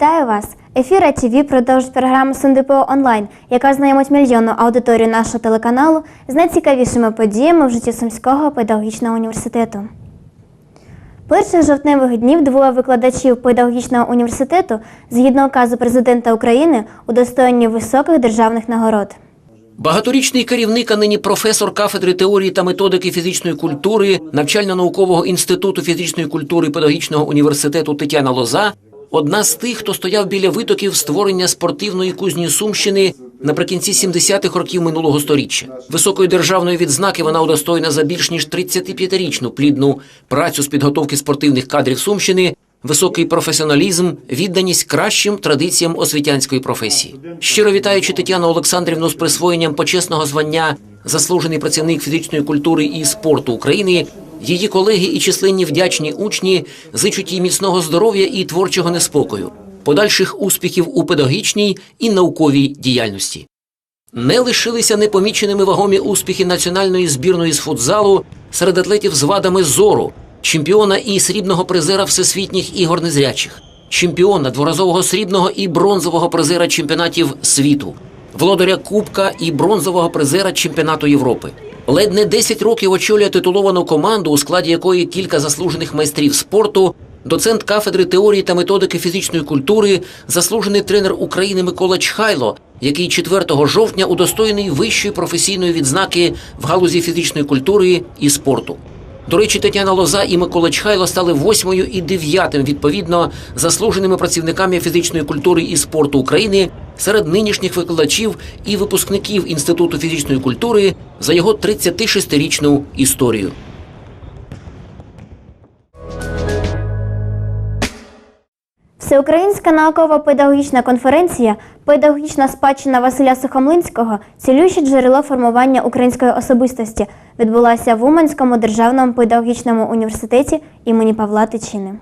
Вітаю вас! Ефір ТВ продовжить програму СНДПО онлайн, яка знайомить мільйонну аудиторію нашого телеканалу з найцікавішими подіями в житті Сумського педагогічного університету. Перших жовтневих днів двоє викладачів педагогічного університету згідно указу президента України удостоєнні високих державних нагород. Багаторічний керівник, а нині професор кафедри теорії та методики фізичної культури навчально-наукового інституту фізичної культури педагогічного університету Тетяна Лоза одна з тих, хто стояв біля витоків створення спортивної кузні Сумщини наприкінці 70-х років минулого сторіччя. Високої державної відзнаки вона удостоєна за більш ніж 35-річну плідну працю з підготовки спортивних кадрів Сумщини високий професіоналізм, відданість кращим традиціям освітянської професії. Щиро вітаючи Тетяну Олександрівну з присвоєнням почесного звання заслужений працівник фізичної культури і спорту України. Її колеги і численні вдячні учні зичуть їй міцного здоров'я і творчого неспокою, подальших успіхів у педагогічній і науковій діяльності. Не лишилися непоміченими вагомі успіхи національної збірної з футзалу серед атлетів з вадами зору, чемпіона і срібного призера всесвітніх ігор незрячих, чемпіона дворазового срібного і бронзового призера чемпіонатів світу, володаря Кубка і бронзового призера чемпіонату Європи. Ледь не 10 років очолює титуловану команду, у складі якої кілька заслужених майстрів спорту, доцент кафедри теорії та методики фізичної культури, заслужений тренер України Микола Чхайло, який 4 жовтня удостоєний вищої професійної відзнаки в галузі фізичної культури і спорту. До речі, Тетяна Лоза і Микола Чхайло стали восьмою і дев'ятим, відповідно, заслуженими працівниками фізичної культури і спорту України серед нинішніх викладачів і випускників Інституту фізичної культури за його 36-річну історію. Всеукраїнська науково-педагогічна конференція Педагогічна спадщина Василя Сухомлинського цілюще джерело формування української особистості відбулася в Уманському державному педагогічному університеті імені Павла Тичини.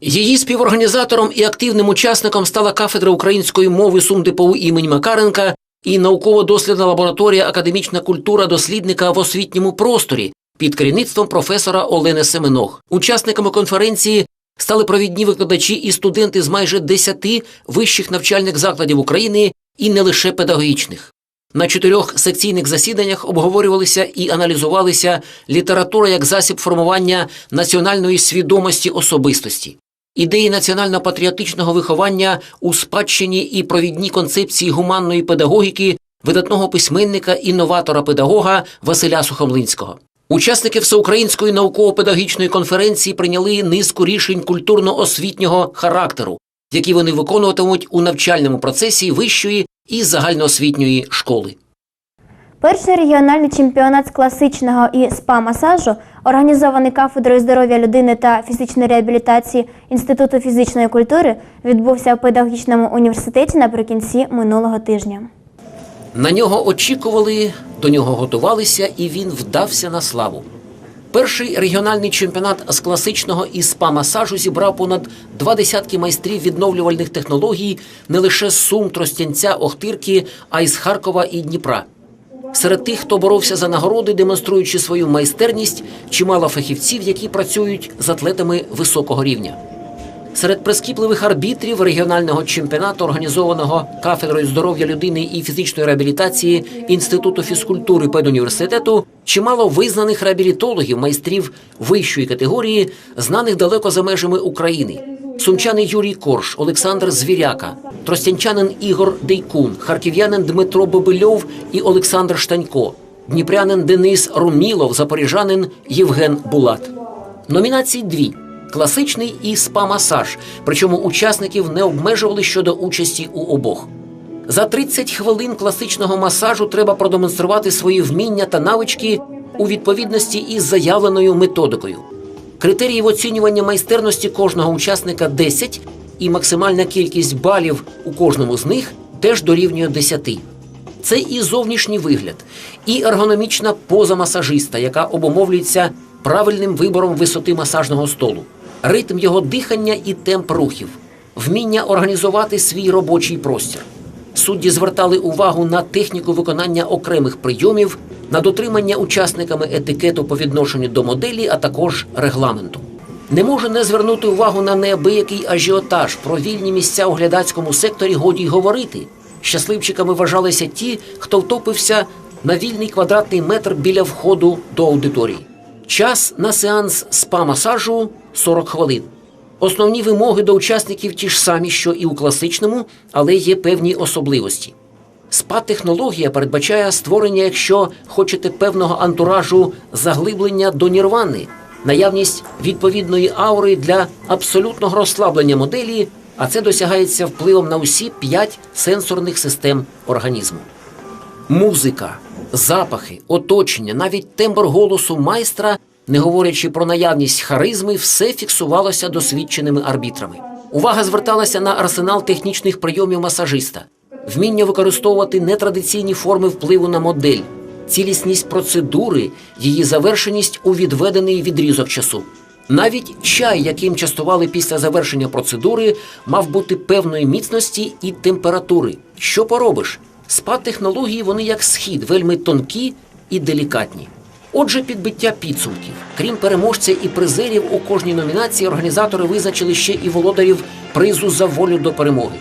Її співорганізатором і активним учасником стала кафедра української мови СумДПУ імені Макаренка і науково-дослідна лабораторія Академічна культура дослідника в освітньому просторі під керівництвом професора Олени Семенох. Учасниками конференції стали провідні викладачі і студенти з майже 10 вищих навчальних закладів України і не лише педагогічних. На чотирьох секційних засіданнях обговорювалися і аналізувалися література як засіб формування національної свідомості особистості, ідеї національно-патріотичного виховання у спадщині і провідні концепції гуманної педагогіки видатного письменника інноватора педагога Василя Сухомлинського. Учасники всеукраїнської науково-педагогічної конференції прийняли низку рішень культурно-освітнього характеру, які вони виконуватимуть у навчальному процесі вищої і загальноосвітньої школи. Перший регіональний чемпіонат з класичного і спа-масажу, організований кафедрою здоров'я людини та фізичної реабілітації Інституту фізичної культури, відбувся в педагогічному університеті наприкінці минулого тижня. На нього очікували, до нього готувалися, і він вдався на славу. Перший регіональний чемпіонат з класичного і спа-масажу зібрав понад два десятки майстрів відновлювальних технологій не лише з Сум, Тростянця, Охтирки, а й з Харкова і Дніпра. Серед тих, хто боровся за нагороди, демонструючи свою майстерність, чимало фахівців, які працюють з атлетами високого рівня. Серед прискіпливих арбітрів регіонального чемпіонату, організованого кафедрою здоров'я людини і фізичної реабілітації Інституту фізкультури педуніверситету, чимало визнаних реабілітологів, майстрів вищої категорії, знаних далеко за межами України. Сумчани Юрій Корж, Олександр Звіряка, тростянчанин Ігор Дейкун, харків'янин Дмитро Бобильов і Олександр Штанько, дніпрянин Денис Румілов, запоріжанин Євген Булат. Номінацій дві класичний і спа-масаж. Причому учасників не обмежували щодо участі у обох. За 30 хвилин класичного масажу треба продемонструвати свої вміння та навички у відповідності із заявленою методикою. Критеріїв оцінювання майстерності кожного учасника 10, і максимальна кількість балів у кожному з них теж дорівнює 10. Це і зовнішній вигляд, і ергономічна поза масажиста, яка обумовлюється правильним вибором висоти масажного столу, ритм його дихання і темп рухів, вміння організувати свій робочий простір. Судді звертали увагу на техніку виконання окремих прийомів, на дотримання учасниками етикету по відношенню до моделі, а також регламенту. Не може не звернути увагу на неабиякий ажіотаж. Про вільні місця у глядацькому секторі годі й говорити. Щасливчиками вважалися ті, хто втопився на вільний квадратний метр біля входу до аудиторії. Час на сеанс спа-масажу 40 хвилин. Основні вимоги до учасників ті ж самі, що і у класичному, але є певні особливості. Спа-технологія передбачає створення, якщо хочете, певного антуражу заглиблення до нірвани, наявність відповідної аури для абсолютного розслаблення моделі, а це досягається впливом на усі п'ять сенсорних систем організму. Музика, запахи, оточення, навіть тембр голосу майстра, не говорячи про наявність харизми, все фіксувалося досвідченими арбітрами. Увага зверталася на арсенал технічних прийомів масажиста, вміння використовувати нетрадиційні форми впливу на модель, цілісність процедури, її завершеність у відведений відрізок часу. Навіть чай, яким частували після завершення процедури, мав бути певної міцності і температури. Що поробиш? Спа-технології вони як схід, вельми тонкі і делікатні. Отже, підбиття підсумків. Крім переможця і призерів, у кожній номінації організатори визначили ще і володарів призу за волю до перемоги.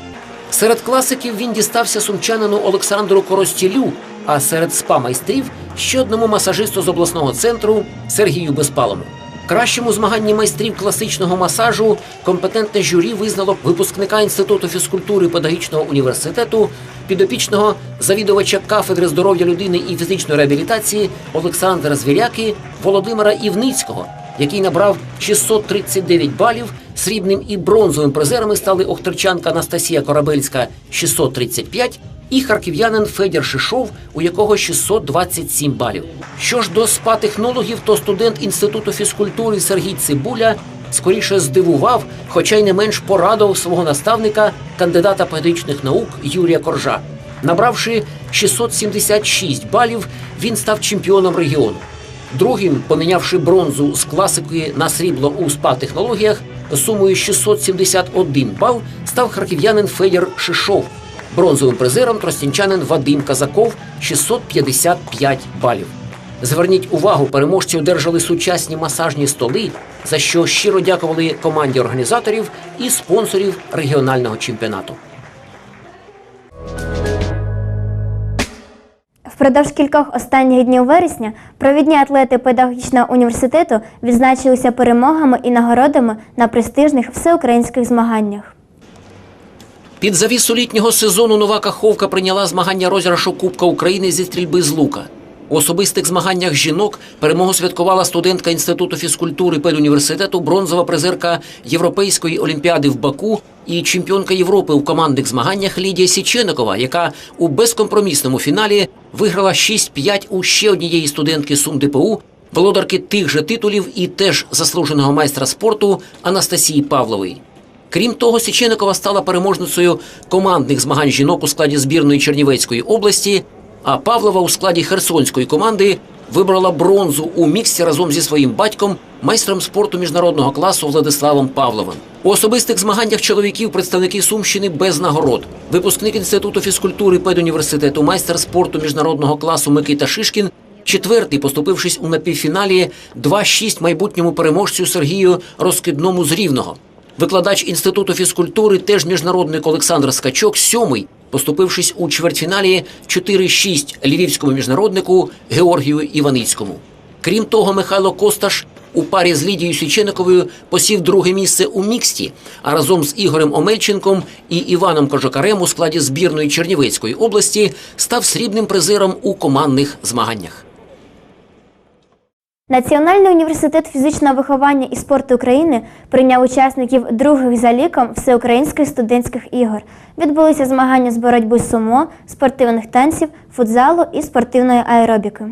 Серед класиків він дістався сумчанину Олександру Коростілю, а серед спа-майстрів ще одному масажисту з обласного центру Сергію Безпалому. Кращому змаганні майстрів класичного масажу компетентне журі визнало випускника інституту фізкультури педагогічного університету, підопічного завідувача кафедри здоров'я людини і фізичної реабілітації Олександра Звіряки Володимира Івницького, який набрав 639 балів. Срібним і бронзовим призерами стали охтерчанка Анастасія Корабельська 635 і харків'янин Федір Шишов, у якого 627 балів. Що ж до спа-технологів, то студент інституту фізкультури Сергій Цибуля скоріше здивував, хоча й не менш порадував свого наставника, кандидата педагогічних наук Юрія Коржа. Набравши 676 балів, він став чемпіоном регіону. Другим, помінявши бронзу з класики на срібло у спа-технологіях, сумою 671 бал став харків'янин Федір Шишов. Бронзовим призером тростянчанин Вадим Казаков 655 балів. Зверніть увагу, переможці одержали сучасні масажні столи, за що щиро дякували команді організаторів і спонсорів регіонального чемпіонату. Впродовж кількох останніх днів вересня провідні атлети педагогічного університету відзначилися перемогами і нагородами на престижних всеукраїнських змаганнях. Під завісу літнього сезону нова Каховка прийняла змагання розіграшу Кубка України зі стрільби з лука. У особистих змаганнях жінок перемогу святкувала студентка Інституту фізкультури педуніверситету, бронзова призерка Європейської олімпіади в Баку і чемпіонка Європи у командних змаганнях Лідія Січеникова, яка у безкомпромісному фіналі виграла 6-5 у ще однієї студентки СумДПУ, володарки тих же титулів і теж заслуженого майстра спорту Анастасії Павлової. Крім того, Січеникова стала переможницею командних змагань жінок у складі збірної Чернівецької області, а Павлова у складі херсонської команди вибрала бронзу у міксі разом зі своїм батьком, майстром спорту міжнародного класу Владиславом Павловим. У особистих змаганнях чоловіків представники Сумщини без нагород. Випускник інституту фізкультури педуніверситету, майстер спорту міжнародного класу Микита Шишкін. Четвертий, поступившись у напівфіналі 2-6 майбутньому переможцю Сергію Розкидному з Рівного. Викладач інституту фізкультури, теж міжнародник Олександр Скачок, сьомий, поступившись у чвертьфіналі 4-6 львівському міжнароднику Георгію Іваницькому. Крім того, Михайло Косташ у парі з Лідією Січениковою посів друге місце у міксті, а разом з Ігорем Омельченком і Іваном Кожокарем у складі збірної Чернівецької області став срібним призером у командних змаганнях. Національний університет фізичного виховання і спорту України прийняв учасників других за ліком всеукраїнських студентських ігор. Відбулися змагання з боротьби сумо, спортивних танців, футзалу і спортивної аеробіки.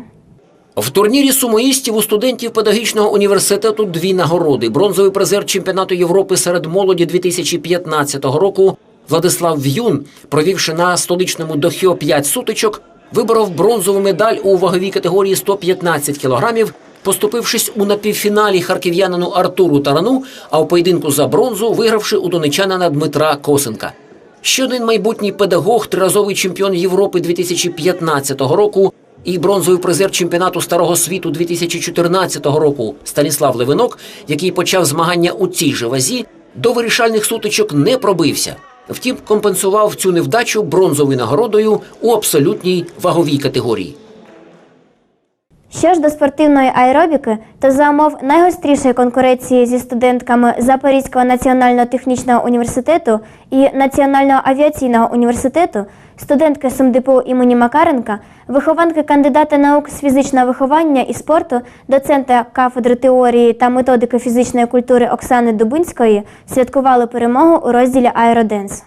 В турнірі сумоїстів у студентів педагогічного університету дві нагороди. Бронзовий призер чемпіонату Європи серед молоді 2015 року Владислав В'юн, провівши на столичному дохьо 5 сутичок, виборов бронзову медаль у ваговій категорії 115 кілограмів, поступившись у напівфіналі харків'янину Артуру Тарану, а у поєдинку за бронзу вигравши у донечанина Дмитра Косенка. Ще один майбутній педагог, триразовий чемпіон Європи 2015 року, І бронзовий призер чемпіонату старого світу 2014 року Станіслав Левинок, який почав змагання у цій же вазі, до вирішальних сутичок не пробився. Втім, компенсував цю невдачу бронзовою нагородою у абсолютній ваговій категорії. Що ж до спортивної аеробіки, то за умов найгострішої конкуренції зі студентками Запорізького національного технічного університету і Національного авіаційного університету, студентки СумДПУ імені Макаренка, вихованки кандидата наук з фізичного виховання і спорту, доцента кафедри теорії та методики фізичної культури Оксани Дубинської святкували перемогу у розділі Аероденс.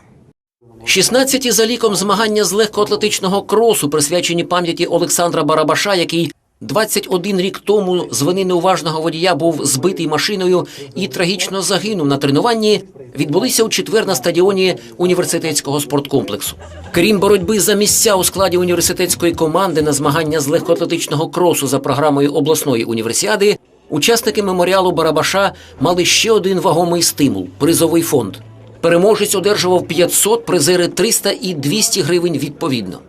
16-ті за ліком змагання з легкоатлетичного кросу, присвячені пам'яті Олександра Барабаша, який 21 рік тому з вини неуважного водія був збитий машиною і трагічно загинув на тренуванні, відбулися у четвер на стадіоні університетського спорткомплексу. Крім боротьби за місця у складі університетської команди на змагання з легкоатлетичного кросу за програмою обласної універсіади, учасники меморіалу Барабаша мали ще один вагомий стимул призовий фонд. Переможець одержував 500, призери 300 і 200 гривень відповідно.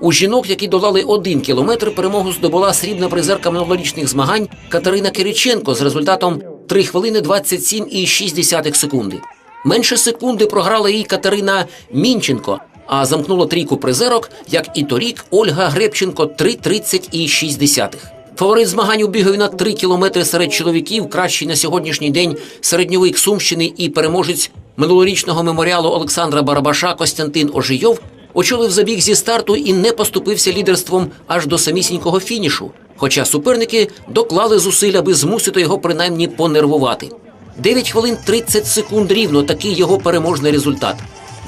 У жінок, які долали один кілометр, перемогу здобула срібна призерка минулорічних змагань Катерина Кириченко з результатом 3 хвилини 27,6 секунди. Менше секунди програла їй Катерина Мінченко, а замкнула трійку призерок, як і торік Ольга Гребченко 3,30,6. Фаворит змагань у бігові на 3 кілометри серед чоловіків, кращий на сьогоднішній день середньовик Сумщини і переможець минулорічного меморіалу Олександра Барабаша Костянтин Ожийов очолив забіг зі старту і не поступився лідерством аж до самісінького фінішу. Хоча суперники доклали зусиль, аби змусити його принаймні понервувати. 9 хвилин 30 секунд рівно такий його переможний результат.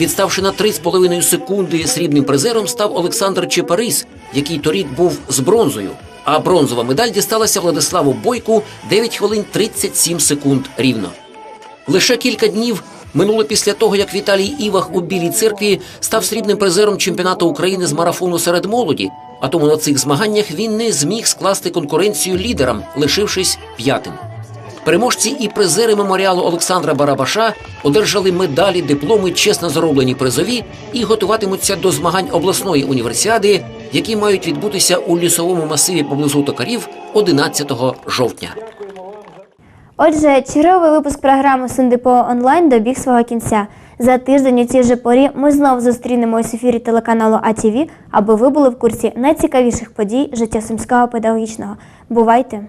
Відставши на 3,5 секунди срібним призером, став Олександр Чепарис, який торік був з бронзою. А бронзова медаль дісталася Владиславу Бойку 9 хвилин 37 секунд рівно. Лише кілька днів минуло після того, як Віталій Івах у Білій церкві став срібним призером чемпіонату України з марафону серед молоді. А тому на цих змаганнях він не зміг скласти конкуренцію лідерам, лишившись п'ятим. Переможці і призери меморіалу Олександра Барабаша одержали медалі, дипломи, чесно зароблені призові і готуватимуться до змагань обласної універсіади, які мають відбутися у лісовому масиві поблизу Токарів 11 жовтня. Отже, черговий випуск програми Сундипо онлайн добіг свого кінця. За тиждень у цій же порі ми знову зустрінемось в ефірі телеканалу АТВ, аби ви були в курсі найцікавіших подій життя сумського педагогічного. Бувайте!